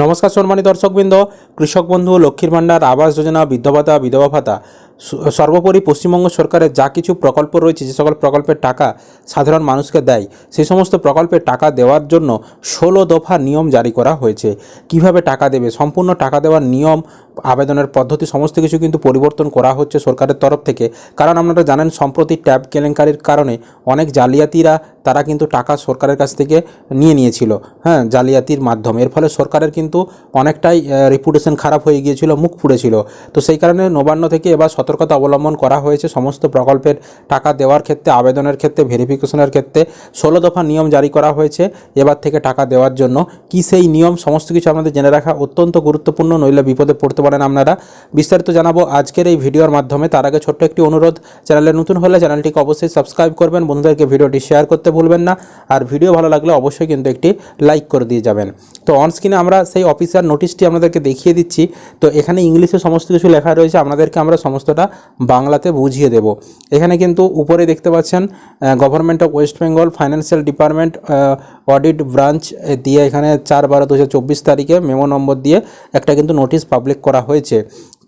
নমস্কার সম্মানিত দর্শকবৃন্দ, কৃষক বন্ধু, লক্ষ্মীর ভাণ্ডার, আবাস যোজনা বৃদ্ধ ভাতা, বিধবা ভাতা সর্বোপরি পশ্চিমবঙ্গ সরকারের যা কিছু প্রকল্প রয়েছে, যে সকল প্রকল্পের টাকা সাধারণ মানুষকে দেয়, সেই সমস্ত প্রকল্পের টাকা দেওয়ার জন্য ষোলো দফা নিয়ম জারি করা হয়েছে। কীভাবে টাকা দেবে? সম্পূর্ণ টাকা দেওয়ার নিয়ম, আবেদনের পদ্ধতি, সমস্ত কিছু কিন্তু পরিবর্তন করা হচ্ছে সরকারের তরফ থেকে। কারণ আপনারা জানেন, সম্প্রতি ট্যাব কেলেঙ্কারির কারণে অনেক জালিয়াতিরা তারা কিন্তু টাকা সরকারের কাছ থেকে নিয়ে নিয়েছিল হ্যাঁ জালিয়াতির মাধ্যমে। এর ফলে সরকারের কিন্তু অনেকটাই রিপুটেশন খারাপ হয়ে গিয়েছিল, মুখ পুড়েছিল তো সেই কারণে নবান্ন থেকে এবার সতর্কতা অবলম্বন করা হয়েছে সমস্ত প্রকল্পের টাকা দেওয়ার ক্ষেত্রে, আবেদনের ক্ষেত্রে ভেরিফিকেশনের ক্ষেত্রে। ষোলো দফা নিয়ম জারি করা হয়েছে এবার থেকে টাকা দেওয়ার জন্য। কি সেই নিয়ম, সমস্ত কিছু আপনাদের জেনে রাখা অত্যন্ত গুরুত্বপূর্ণ, নইলে বিপদে পড়তে পারেন আপনারা। বিস্তারিত জানাব আজকের এই ভিডিওর মাধ্যমে। তার আগে ছোট্ট একটি অনুরোধ, চ্যানেলে নতুন হলে চ্যানেলটিকে অবশ্যই সাবস্ক্রাইব করবেন। বন্ধুদেরকে ভিডিওটি শেয়ার করতে ভুলবেন না। আর ভিডিও ভালো লাগলে অবশ্যই কিন্তু একটি লাইক করে দিয়ে যাবেন। তো অনস্ক্রিনে আমরা সেই অফিসার নোটিশটি আপনাদেরকে দেখিয়ে দিচ্ছি। তো এখানে ইংলিশে সমস্ত কিছু লেখা রয়েছে। আপনাদেরকে আমরা সমস্তটা বাংলাতে বুঝিয়ে দেব। এখানে কিন্তু উপরে দেখতে পাচ্ছেন government of West Bengal financial department audit branch দিয়ে এখানে চার বারো দু তারিখে মেমো নম্বর দিয়ে একটা কিন্তু নোটিশ পাবলিক করা হয়েছে।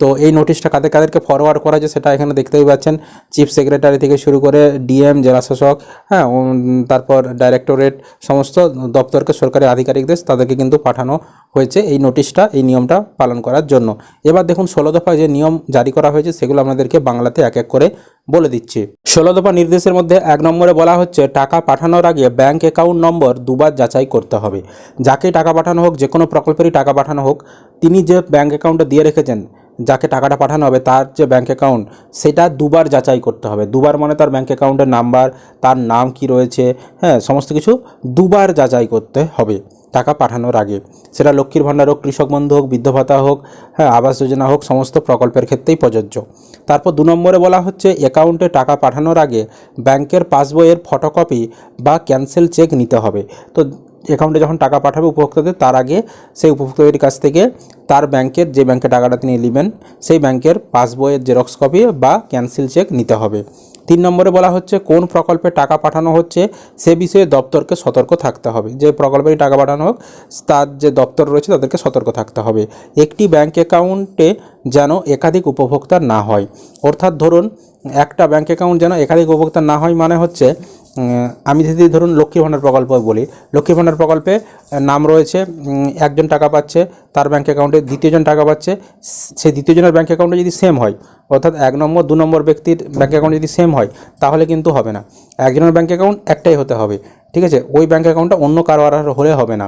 তো এই নোটিশটা কাদের কাদেরকে ফরওয়ার্ড করা হয়েছে সেটা এখানে দেখতেই পাচ্ছেন। চিফ সেক্রেটারি থেকে শুরু করে ডিএম জেলাশাসক হ্যাঁ তারপর ডাইরেক্টরেট সমস্ত দপ্তরকে সরকারি আধিকারিকদের তাদেরকে কিন্তু পাঠানো হয়েছে এই নোটিশটা এই নিয়মটা পালন করার জন্য। এবার দেখুন, ষোলো দফা যে নিয়ম জারি করা হয়েছে সেগুলো আপনাদেরকে বাংলাতে এক এক করে বলে দিচ্ছি। ষোলো দফা নির্দেশের মধ্যে এক নম্বরে বলা হচ্ছে, টাকা পাঠানোর আগে ব্যাংক অ্যাকাউন্ট নম্বর দুবার যাচাই করতে হবে। যাকে টাকা পাঠানো হোক যে কোনো প্রকল্পেরই টাকা পাঠানো হোক, তিনি যে ব্যাংক অ্যাকাউন্টে দিয়ে রেখেছেন যাকে টাকাটা পাঠানো হবে তার যে ব্যাঙ্ক অ্যাকাউন্ট সেটা দুবার যাচাই করতে হবে। দুবার মানে তার ব্যাঙ্ক অ্যাকাউন্টের নাম্বার তার নাম কি রয়েছে হ্যাঁ সমস্ত কিছু দুবার যাচাই করতে হবে টাকা পাঠানোর আগে। সেটা লক্ষ্মীর ভাণ্ডার হোক, কৃষক বন্ধু হোক, বৃদ্ধ ভাতা হোক হ্যাঁ আবাস যোজনা হোক, সমস্ত প্রকল্পের ক্ষেত্রেই প্রযোজ্য। তারপর দু নম্বরে বলা হচ্ছে অ্যাকাউন্টে টাকা পাঠানোর আগে ব্যাংকের পাসবইয়ের ফটোকপি বা ক্যান্সেল চেক নিতে হবে। তো অ্যাকাউন্টে যখন টাকা পাঠাবে উপভোক্তাদের, তার আগে সেই উপভোক্তাদের কাছ থেকে তার ব্যাংকের যে ব্যাংকে টাকাটা তিনি নেবেন, সেই ব্যাংকের পাসবইয়ের জেরক্স কপি বা ক্যান্সেল চেক নিতে হবে। তিন নম্বরে বলা হচ্ছে, কোন প্রকল্পে টাকা পাঠানো হচ্ছে, সে বিষয়ে দপ্তরকে সতর্ক থাকতে হবে। যে প্রকল্পে টাকা পাঠানো হোক, তার যে দপ্তর রয়েছে, তাদেরকে সতর্ক থাকতে হবে। একটি ব্যাংক অ্যাকাউন্টে যেন একাধিক উপভোক্তা না হয়। অর্থাৎ ধরুন, একটা ব্যাংক অ্যাকাউন্ট যেন একাধিক উপভোক্তার না হয় মানে হচ্ছে আমি যদি ধরুন লক্ষ্মী ভাণ্ডার প্রকল্প বলি, লক্ষ্মী ভাণ্ডার প্রকল্পে নাম রয়েছে একজন টাকা পাচ্ছে, তার ব্যাঙ্ক অ্যাকাউন্টে দ্বিতীয়জন টাকা পাচ্ছে সেই দ্বিতীয়জনের ব্যাঙ্ক অ্যাকাউন্টে যদি সেম হয়, অর্থাৎ এক নম্বর, দু নম্বর ব্যক্তির ব্যাঙ্ক অ্যাকাউন্ট যদি সেম হয়, তাহলে কিন্তু হবে না। একজনের ব্যাঙ্ক অ্যাকাউন্ট একটাই হতে হবে, ঠিক আছে? ওই ব্যাঙ্ক অ্যাকাউন্টটা অন্য কারও আর হলে হবে না।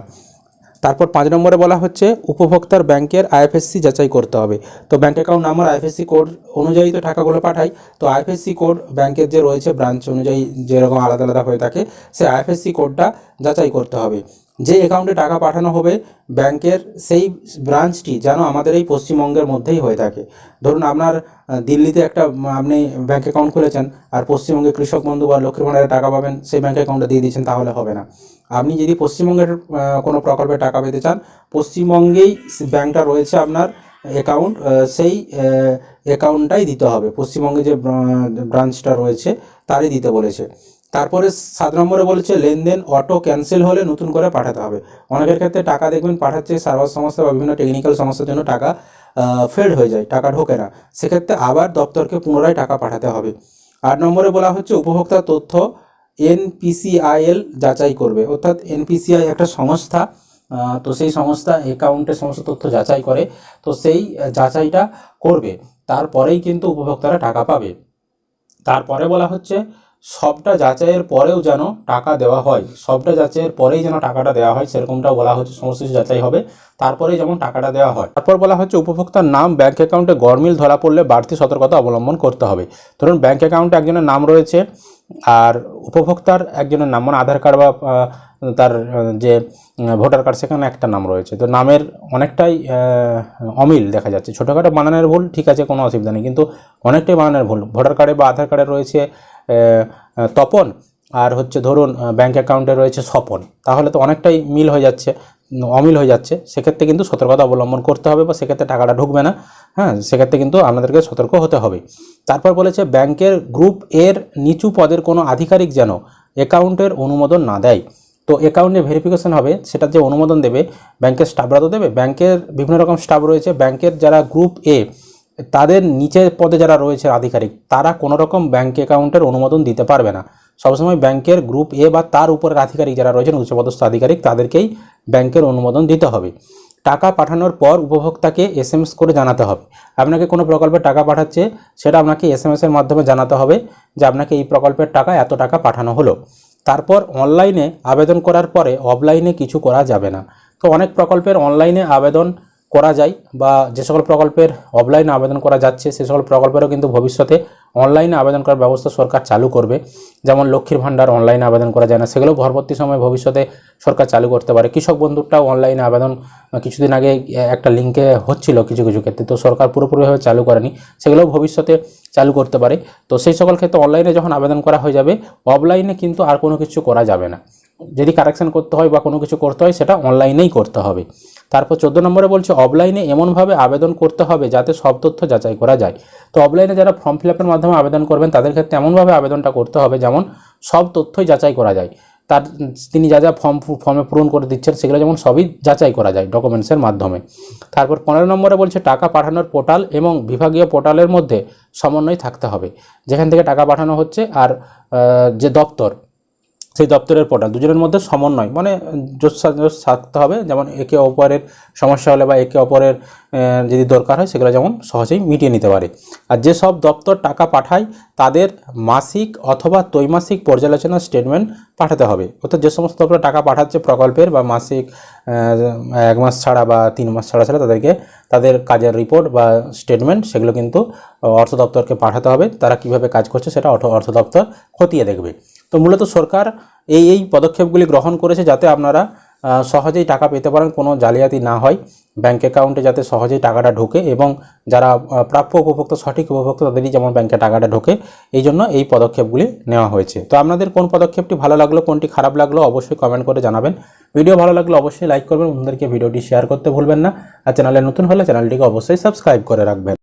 তারপর পাঁচ নম্বরে বলা হচ্ছে, উপভোক্তার ব্যাংকের আইএফএসসি যাচাই করতে হবে। তো bank account number IFSC code অনুযায়ী তো টাকাগুলো পাঠাই। তো আইএফএসসি কোড ব্যাংকের যে রয়েছে, ব্রাঞ্চ অনুযায়ী যেরকম আলাদা আলাদা হয়ে থাকে, সেই আইএফএসসি কোডটা যাচাই করতে হবে। যে অ্যাকাউন্টে টাকা পাঠানো হবে, ব্যাংকের সেই ব্রাঞ্চটি যেন আমাদের এই পশ্চিমবঙ্গের মধ্যেই হয়ে থাকে। ধরুন আপনার দিল্লিতে একটা, আপনি ব্যাঙ্ক অ্যাকাউন্ট খুলেছেন, আর পশ্চিমবঙ্গে কৃষক বন্ধু বা লক্ষ্মীর ভাণ্ডারে টাকা পাবেন, সেই ব্যাঙ্ক অ্যাকাউন্টে দিয়ে দিয়েছেন, তাহলে হবে না। আপনি যদি পশ্চিমবঙ্গের কোনো প্রকল্পে টাকা পেতে চান, পশ্চিমবঙ্গেই ব্যাংকটা রয়েছে আপনার অ্যাকাউন্ট সেই অ্যাকাউন্টটাই দিতে হবে। পশ্চিমবঙ্গে যে ব্রাঞ্চটা রয়েছে, তারই দিতে বলেছে। তারপরে সাত নম্বরে বলেছে, লেনদেন অটো ক্যান্সেল হলে নতুন করে পাঠাতে হবে। অনেকের ক্ষেত্রে টাকা দেখবেন পাঠাচ্ছে সার্ভার সমস্যা বা বিভিন্ন টেকনিক্যাল সমস্যার জন্য টাকা ফেড হয়ে যায়, টাকা ঢোকে না। সেক্ষেত্রে আবার দপ্তরকে পুনরায় টাকা পাঠাতে হবে। আট নম্বরে বলা হচ্ছে, উপভোক্তা তথ্য এনপিসিআইএল যাচাই করবে। অর্থাৎ এনপিসিআই একটা সংস্থা তো সেই সংস্থা অ্যাকাউন্টের সমস্ত তথ্য যাচাই করে, তো সেই যাচাইটা করবে। তারপরেই কিন্তু উপভোক্তারা টাকা পাবে। তারপরে বলা হচ্ছে সবটা যাচাইয়ের পরেও যেন টাকা দেওয়া হয়, সবটা যাচাইয়ের পরেই যেন টাকাটা দেওয়া হয় সেরকমটা বলা হচ্ছে, সমস্ত কিছু যাচাই হবে। তারপরেই যেমন টাকাটা দেওয়া হয়। তারপর বলা হচ্ছে, উপভোক্তার নাম ব্যাঙ্ক অ্যাকাউন্টে গরমিল ধরা পড়লে বাড়তি সতর্কতা অবলম্বন করতে হবে। ধরুন ব্যাঙ্ক অ্যাকাউন্টে একজনের নাম রয়েছে, আর উপভোক্তার একজনের নাম মানে আধার কার্ড বা তার যে ভোটার কার্ড, সেখানে একটা নাম রয়েছে। তো নামের অনেকটাই অমিল দেখা যাচ্ছে। ছোটোখাটো বানানের ভুল ঠিক আছে, কোনো অসুবিধা নেই। কিন্তু অনেকটাই বানানের ভুল। ভোটার কার্ডে বা আধার কার্ডে রয়েছে তপন আর হচ্ছে ধরুন ব্যাংক অ্যাকাউন্টে রয়েছে স্বপন। তাহলে তো অনেকটাই মিল হয়ে যাচ্ছে অমিল হয়ে যাচ্ছে। সেক্ষেত্রে কিন্তু সতর্কতা অবলম্বন করতে হবে বা সেক্ষেত্রে টাকাটা ঢুকবে না। হ্যাঁ সেক্ষেত্রে কিন্তু আপনাদেরকে সতর্ক হতে হবে। তারপর বলেছে ব্যাংকের গ্রুপ এর নিচু পদের কোনো আধিকারিক যেন অ্যাকাউন্টের অনুমোদন না দেয়। তো অ্যাকাউন্টে ভেরিফিকেশন হবে, সেটা যে অনুমোদন দেবে ব্যাংকের স্টাফরা তো দেবে। ব্যাংকের বিভিন্ন রকম স্টাফ রয়েছে। ব্যাংকের যারা গ্রুপ এ তাদের নিচের পদে যারা রয়েছে আধিকারিক, তারা কোনো রকম ব্যাংক অ্যাকাউন্টের অনুমোদন দিতে পারবে না। সবসময় ব্যাংকের গ্রুপ এ বা তার উপরের আধিকারিক যারা রয়েছেন, উচ্চপদস্থ আধিকারিক, তাদেরকেই ব্যাংকের অনুমোদন দিতে হবে। টাকা পাঠানোর পর উপভোক্তাকে এস এম এস করে জানাতে হবে। আপনাকে কোনো প্রকল্পে টাকা পাঠাচ্ছে, সেটা আপনাকে এস এম এসের মাধ্যমে জানাতে হবে যে আপনাকে এই প্রকল্পের টাকা, এত টাকা পাঠানো হলো। তারপর অনলাইনে আবেদন করার পরে অফলাইনে কিছু করা যাবে না। তো অনেক প্রকল্পের অনলাইনে আবেদন করা যায় বা যে সকল প্রকল্পের অফলাইনে আবেদন করা যাচ্ছে, সে সকল প্রকল্পেরও কিন্তু ভবিষ্যতে অনলাইনে আবেদন করার ব্যবস্থা সরকার চালু করবে। যেমন লক্ষ্মীর ভাণ্ডার অনলাইনে আবেদন করা যায় না, সেগুলো পরবর্তী সময় ভবিষ্যতে সরকার চালু করতে পারে। কৃষক বন্ধুরটাও অনলাইনে আবেদন কিছুদিন আগে একটা লিঙ্কে হচ্ছিল কিছু কিছু ক্ষেত্রে। তো সরকার পুরোপুরিভাবে চালু করেনি, সেগুলোও ভবিষ্যতে চালু করতে পারে। তো সেই সকল ক্ষেত্রে অনলাইনে যখন আবেদন করা হয়ে যাবে অফলাইনে কিন্তু আর কোনো কিছু করা যাবে না। যদি কারেকশন করতে হয় বা কোনো কিছু করতে হয়, সেটা অনলাইনেই করতে হবে। তারপর চোদ্দ নম্বরে বলছে অফলাইনে এমনভাবে আবেদন করতে হবে যাতে সব তথ্য যাচাই করা যায়। তো অফলাইনে যারা ফর্ম ফিল আপের মাধ্যমে আবেদন করবেন, তাদের ক্ষেত্রে এমনভাবে আবেদনটা করতে হবে যেমন সব তথ্যই যাচাই করা যায়। তার, তিনি যা যা ফর্ম ফর্মে পূরণ করে দিচ্ছেন, সেগুলো যেমন সবই যাচাই করা যায় ডকুমেন্টসের মাধ্যমে। তারপর পনেরো নম্বরে বলছে, টাকা পাঠানোর পোর্টাল এবং বিভাগীয় পোর্টালের মধ্যে সমন্বয় থাকতে হবে। যেখান থেকে টাকা পাঠানো হচ্ছে আর যে দপ্তর সেই দপ্তরের পোর্টাল দুজনের মধ্যে সমন্বয় মানে জোস থাকতে হবে। যেমন একে অপরের সমস্যা হলে বা একে অপরের যদি দরকার হয়, সেগুলো যেমন সহজেই মিটিয়ে নিতে পারে। আর যেসব দপ্তর টাকা পাঠায়, তাদের মাসিক অথবা ত্রৈমাসিক পর্যালোচনা স্টেটমেন্ট পাঠাতে হবে। অর্থাৎ যে সমস্ত দপ্তর টাকা পাঠাচ্ছে প্রকল্পের বা মাসিক এক মাস ছাড়া বা তিন মাস ছাড়া ছাড়া তাদেরকে তাদের কাজের রিপোর্ট বা স্টেটমেন্ট সেগুলো কিন্তু অর্থ দপ্তরকে পাঠাতে হবে। তারা কীভাবে কাজ করছে সেটা অর্থ অর্থ দপ্তর খতিয়ে দেখবে। তো মূলত সরকার এই এই পদক্ষেপগুলি গ্রহণ করেছে যাতে আপনারা সহজেই টাকা পেতে পারেন, কোনো জালিয়াতি না হয়। ব্যাঙ্ক অ্যাকাউন্টে যাতে সহজেই টাকাটা ঢোকে এবং যারা প্রাপ্য উপভোক্তা, সঠিক উপভোক্তা তাদেরই যেমন ব্যাংকে টাকাটা ঢোকে, এই জন্য এই পদক্ষেপগুলি নেওয়া হয়েছে। তো আপনাদের কোন পদক্ষেপটি ভালো লাগল, কোনটি খারাপ লাগল অবশ্যই কমেন্ট করে জানাবেন। ভিডিও ভালো লাগলে অবশ্যই লাইক করবেন বন্ধুদেরকে ভিডিওটি শেয়ার করতে ভুলবেন না। আর চ্যানেলে নতুন হলে চ্যানেলটিকে অবশ্যই সাবস্ক্রাইব করে রাখবেন।